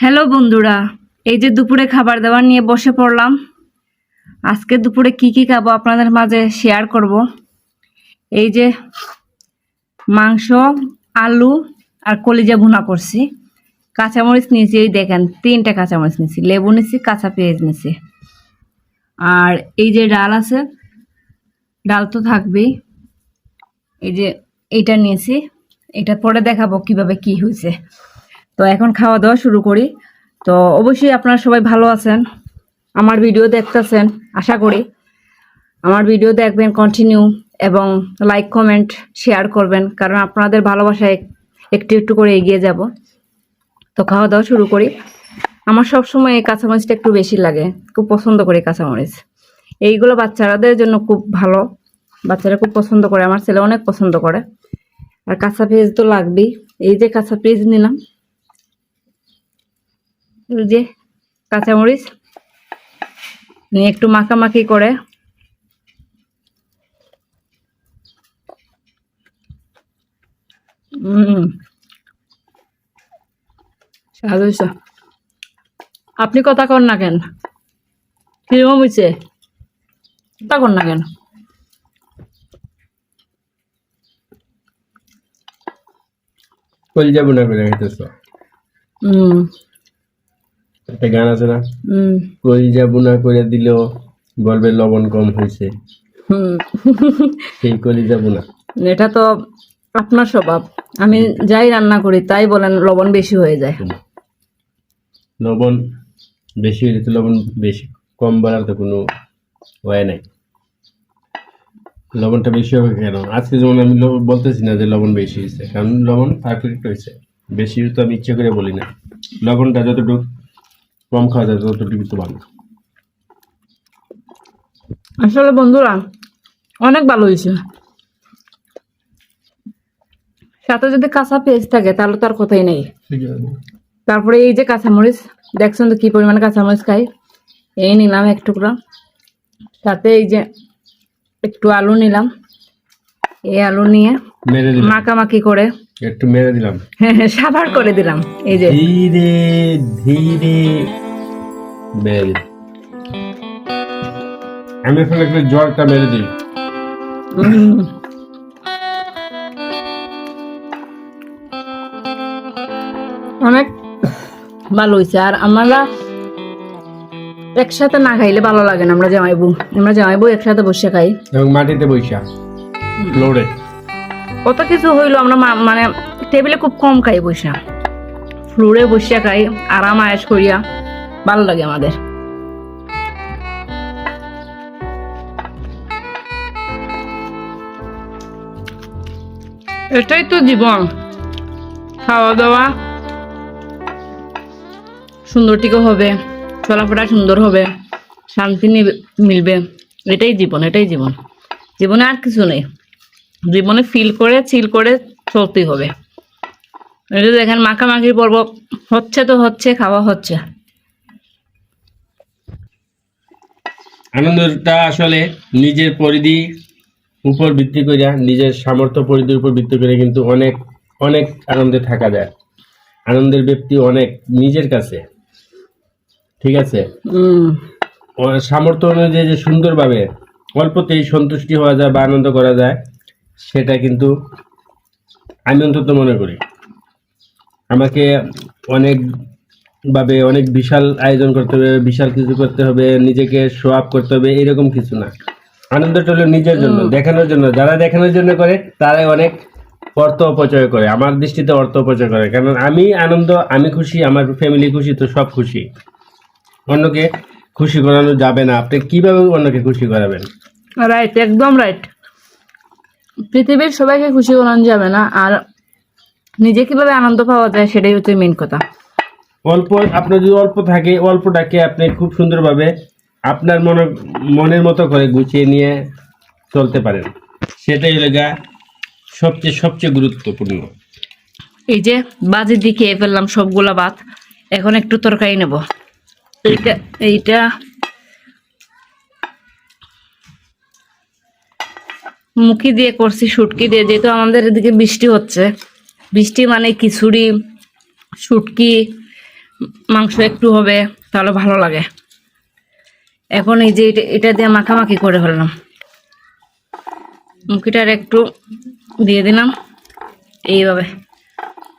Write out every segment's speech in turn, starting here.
Hello বন্ধুরা, এই যে দুপুরে খাবার দাবার নিয়ে বসে পড়লাম। আজকে দুপুরে কি কি খাব আপনাদের মাঝে শেয়ার করব। এই যে মাংস, আলু আর কলিজা ভুনা করছি। কাঁচামরিচ নিয়েছি, এই দেখেন, তিনটা কাঁচামরিচ নিয়েছি। লেবু নিয়েছি, কাঁচা পেঁয়াজ নিয়েছি। আর এই যে ডাল আছে, ডাল তো থাকবেই। এই যে এইটা নিয়েছি। এটা পরে দেখাবো কীভাবে কি হয়েছে। তো এখন খাওয়া দাওয়া শুরু করি। তো অবশ্যই আপনারা সবাই ভালো আছেন, আমার ভিডিও দেখতেছেন, আশা করি। আমার ভিডিও দেখবেন কন্টিনিউ এবং লাইক কমেন্ট শেয়ার করবেন, কারণ আপনাদের ভালোবাসায় একটু একটু করে এগিয়ে যাব। তো খাওয়া দাওয়া শুরু করি। আমার সবসময় এই কাঁচামরিচটা একটু বেশি লাগে, খুব পছন্দ করি কাঁচামরিচ। এইগুলো বাচ্চারাদের জন্য খুব ভালো, বাচ্চারা খুব পছন্দ করে, আমার ছেলে অনেক পছন্দ করে। আর কাঁচা পেঁয়াজ তো লাগবেই। এই যে কাঁচা পেঁয়াজ নিলাম যে কাঁচামরিচ। নিয়ে একটু মাখামাখি করে। হুম স্বাদ হয়েছে আপনি কথা কর না কেন? কীরকম হয়েছে কথা কর না কেন? কলিজা বোনা করে খাইতেছ হুম একটা গান আছে না? হুম। কলিজা বোনা করে দিলেও বলবে লবণ কম হয়েছে। সেই কলিজা বোনা। এটা তো আপনার স্বভাব। আমি যাই রান্না করি তাই বলেন লবণ বেশি হয়ে যায়। লবণ বেশি হলে তো লবণ বেশি কম বাড়ার তো কোনো ওয়ে নাই। লবণটা বেশি হবে কেন? আজকে যেমন আমি বলতেছি না যে লবণ বেশি হয়েছে কারণ লবণ পারফেক্ট হয়েছে। বেশি তো আমি ইচ্ছে করে বলি না। লবণটা যতটুকু কম খাওয়া যায় ততটুকু তো ভালো। আসলে বন্ধুরা অনেক ভালো হয়েছে। সাথে যদি কাঁচা পেঁয়াজ থাকে তাহলে তো আর কথাই নেই। তারপরে এই যে কাঁচামরিচ দেখছেন তো কি পরিমাণে কাঁচামরিচ খাই? এই নিলাম এক টুকরা। সাথে এই যে একটু আলু নিলাম। এই আলু নিয়ে মেরে দিলাম। মাখামাখি করে। একটু মেরে দিলাম। হ্যাঁ সাবার করে দিলাম। এই যে ধীরে ধীরে দিই। আমি এখন একটু জলটা মেরে দিই। অনেক ভালো হয়েছে আর আমরা একসাথে না খাইলে ভালো লাগে না। আমরা জামাইবু আমরা জামাইবু একসাথে বসে খাই। এবং মাটিতে বৈশা ফ্লোরে কত কিছু হইল আমরা মা- মানে টেবিলে খুব কম খাই বসে ফ্লোরে বসে খাই আরাম আয়াস করিয়া। ভালো লাগে আমাদের। এটাই তো জীবন। খাওয়া দাওয়া সুন্দর টিকে হবে, চলাফেরা সুন্দর হবে, শান্তি মিলবে। এটাই জীবন এটাই জীবন। জীবনে আর কিছু নেই। জীবনে ফিল করে চিল করে চলতেই হবে। এটা দেখেন, মাখামাখি পর্ব হচ্ছে তো হচ্ছে, খাওয়া হচ্ছে। আনন্দটা আসলে নিজের পরিধি উপর ভিত্তি করে নিজের সামর্থ্য পরিধির উপর ভিত্তি করে কিন্তু অনেক অনেক আনন্দে থাকা যায়। আনন্দের ব্যক্তি অনেক নিজের কাছে। ঠিক আছে? সামর্থ্য অনুযায়ী যে সুন্দরভাবে অল্পতেই সন্তুষ্টি হওয়া যায় বা আনন্দ করা যায় সেটা কিন্তু আমি অন্তত মনে করি। আমাকে অনেক ভাবে অনেক বিশাল আয়োজন করতে হবে বিশাল কিছু করতে হবে নিজেকে শো আপ করতে হবে এরকম কিছু না। আনন্দটা হলো নিজের জন্য দেখানোর জন্য। যারা দেখানোর জন্য করে তারাই অনেক অর্থ অপচয় করে আমার দৃষ্টিতে অর্থ অপচয় করে। কারণ আমি আনন্দ আমি খুশি আমার ফ্যামিলি খুশি তো সব খুশি। অন্যকে খুশি করানো যাবে না। আপনি কীভাবে অন্যকে খুশি করাবেন? রাইট একদম রাইট পৃথিবীর সবাইকে খুশি করানো যাবে না আর নিজে কীভাবে আনন্দ পাওয়া যায় সেটাই হচ্ছে মেন কথা। অল্প, আপনার যদি অল্প থাকে অল্পটাকে আপনি খুব সুন্দরভাবে আপনার মনে, মনের মতো করে গুছিয়ে নিয়ে চলতে পারেন। সেটাই হলো গা সবচেয়ে সবচেয়ে গুরুত্বপূর্ণ। এই যে বাজি দিকে ফেললাম সবগুলা ভাত, এখন একটু তরকারি নেব। এইটা এইটা। মুখি দিয়ে করছি, শুটকি দিয়ে, যেহেতু আমাদের এদিকে বৃষ্টি হচ্ছে। বৃষ্টি মানে খিচুড়ি, শুটকি মাংস একটু হবে, তাহলে ভালো লাগে। এখন এই যে এটা- দিয়ে মাখামাখি করে ফেললাম। মুখিটার একটু দিয়ে দিলাম। এইভাবে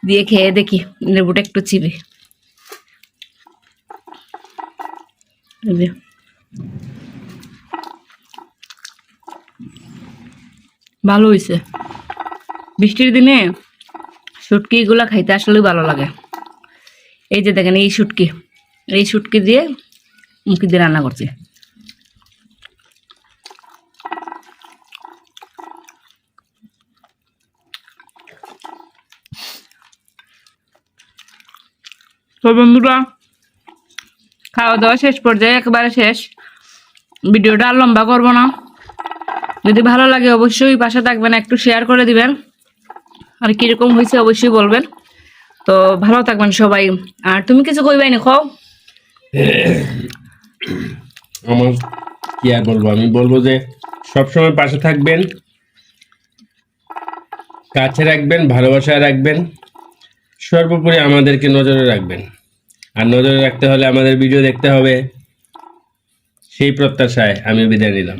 দিয়ে খেয়ে দেখি, লেবুটা একটু চিবি। ভালো হয়েছে বৃষ্টির দিনে শুটকি এগুলা খাইতে আসলেই ভালো লাগে। এই যে দেখেন, এই শুটকি। এই শুটকি দিয়ে মুখি দিয়ে রান্না করছি। তো বন্ধুরা, খাওয়া দাওয়া শেষ পর্যায়ে একেবারে শেষ। ভিডিওটা আর লম্বা করব না। যদি ভালো লাগে অবশ্যই পাশে থাকবেন, একটু শেয়ার করে দিবেন। আর কীরকম হয়েছে অবশ্যই বলবেন। তো ভালো থাকবেন সবাই। আর তুমি কিছু কইবাই না খাও আমার কি আর বলব? আমি বলব যে সবসময় পাশে থাকবেন, কাছে রাখবেন, ভালোবাসায় রাখবেন, সর্বোপরি আমাদেরকে নজরে রাখবেন। আর নজরে রাখতে হলে আমাদের ভিডিও দেখতে হবে। সেই প্রত্যাশায় আমি বিদায় নিলাম।